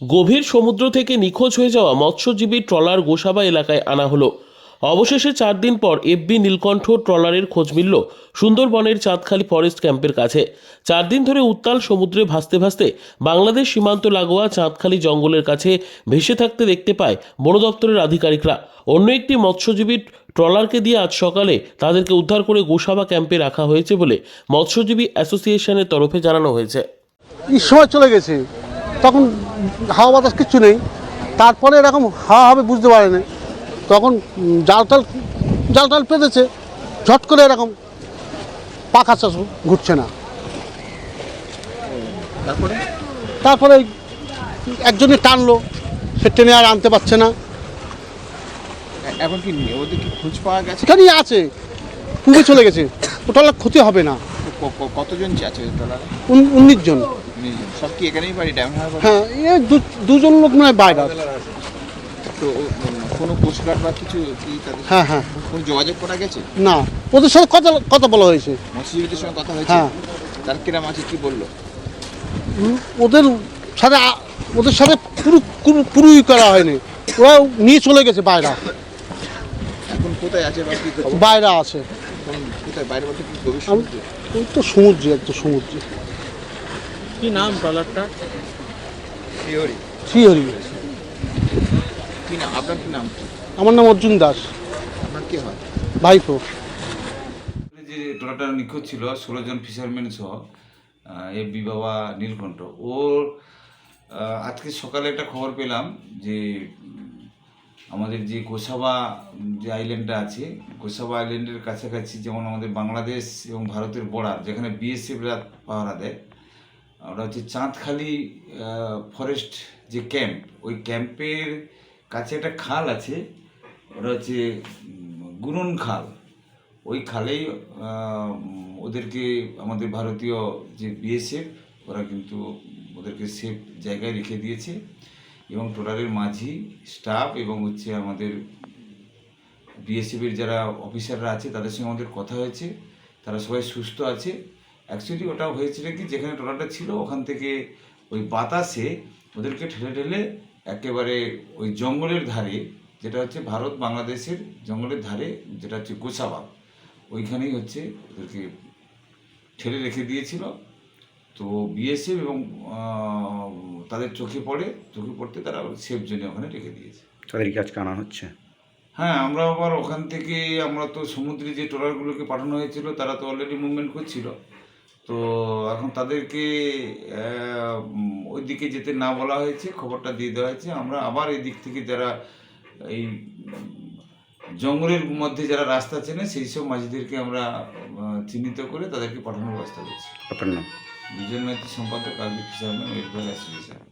গভীর সমুদ্র থেকে নিখোঁজ হয়ে যাওয়া মৎস্যজীবী ট্রলার গোসাবা এলাকায় আনা হলো। অবশেষে চার দিন পর এফবি নীলকণ্ঠ ট্রলারের খোঁজ মিলল সুন্দরবনের চাঁদখালি ফরেস্ট ক্যাম্পের কাছে। চার দিন ধরে উত্তাল সমুদ্রে ভাসতে ভাসতে বাংলাদেশ সীমান্ত লাগোয়া চাঁদখালি জঙ্গলের কাছে ভেসে থাকতে দেখতে পায় বন দপ্তরের আধিকারিকরা। অন্য একটি মৎস্যজীবী ট্রলারকে দিয়ে আজ সকালে তাদেরকে উদ্ধার করে গোসাবা ক্যাম্পে রাখা হয়েছে বলে মৎস্যজীবী অ্যাসোসিয়েশনের তরফে জানানো হয়েছে। চলে গেছে। তখন হাওয়া বাতাস কিচ্ছু নেই। তারপরে এরকম হাওয়া হবে বুঝতে পারে না। তখন উম, জাল টাল জাল টাল পেতেছে ঝট করে এরকম পাখা চাষ ঘুরছে না। তারপরে? তারপরে একজনে টানলো সে টেনে আর আনতে পারছে না। এখন কি নিয়ে- ওদের কি খোঁজ পাওয়া গেছে? এখানেই আছে পুবে চলে গেছে। ওটা ক্ষতি হবে না। কতজন আছে উনিশ জন। সব কি এখানেই বাড়ি? হ্যাঁ দুজন লোক মানে বাইরে। তো কোনো কোস্টগার্ড বা কিছু কি তাদের হ্যাঁ হ্যাঁ। কোনো যোগাযোগ করা গেছে? না ওদের সাথে কথা কথা বলা হয়েছে। মৎস্যজীবীদের সঙ্গে কথা হয়েছে? হ্যাঁ। তার কিরাম আছে কি বলল? ওদের সাথে ওদের সাথে পুরো পুরো- পুরোই করা হয়নি। ওরা নিয়ে চলে গেছে বাইরে। এখন কোথায় আছে বা কি বাইরে আছে। কোথায়? বাইরে বলতে কি তো সমুদ্রে একদম সমুদ্রে। কি নাম ট্রলারটা শ্রীহরি কি নাম? আপনার কি নাম? আমার নাম অর্জুন দাস। আপনার কি হয়? ভাইপো। যে ট্রলারটা নিখোঁজ ছিল ষোলো জন ফিশারম্যান সহ এ বি বাবা নীলকণ্ঠ। ওর আজকে সকালে একটা খবর পেলাম যে আমাদের যে গোসাবা যে আইল্যান্ডটা আছে গোসাবা আইল্যান্ডের কাছাকাছি যেমন আমাদের বাংলাদেশ এবং ভারতের বর্ডার যেখানে বিএসএফরা পাহারা দেয় ওটা হচ্ছে চাঁদখালি ফরেস্ট যে ক্যাম্প ওই ক্যাম্পের কাছে একটা খাল আছে, ওটা হচ্ছে গুরুন খাল। ওই খালেই ওদেরকে, আমাদের ভারতীয় যে বিএসএফ ওরা কিন্তু ওদেরকে সেফ জায়গায় রেখে দিয়েছে। এবং টোটালের মাঝি স্টাফ এবং হচ্ছে আমাদের বিএসএফের যারা অফিসাররা আছে, তাদের সঙ্গে আমাদের কথা হয়েছে। তারা সবাই সুস্থ আছে। অ্যাকচুয়ালি ওটা হয়েছিল কি যেখানে টোটালটা ছিল ওখান থেকে ওই বাতাসে ওদেরকে ঠেলে ঠেলে একেবারে ওই জঙ্গলের ধারে যেটা হচ্ছে ভারত বাংলাদেশের জঙ্গলের ধারে যেটা হচ্ছে গোসাবা ওইখানেই হচ্ছে ওদেরকে ঠেলে রেখে দিয়েছিল। তো বিএসএফ এবং তাদের চোখে পড়ে চোখে পড়তে তারা সেফ জোনে ওখানে রেখে দিয়েছে। তাদেরকে আজকে আনা হচ্ছে? হ্যাঁ আমরা আবার ওখান থেকে আমরা তো সমুদ্রে যে ট্রলারগুলোকে পাঠানো হয়েছিল তারা তো অলরেডি মুভমেন্ট করছিল। তো এখন তাদেরকে ওই দিকে যেতে না বলা হয়েছে খবরটা দিয়ে দেওয়া হয়েছে। আমরা আবার এই দিক থেকে যারা এই জঙ্গলের মধ্যে যারা রাস্তা চেনে সেই সব মাঝিদেরকে আমরা চিহ্নিত করে তাদেরকে পাঠানোর ব্যবস্থা করছি। আপনার নাম? বিজয় মাইতি সম্পাদক ওয়েলফেয়ার অ্যাসোসিয়েশন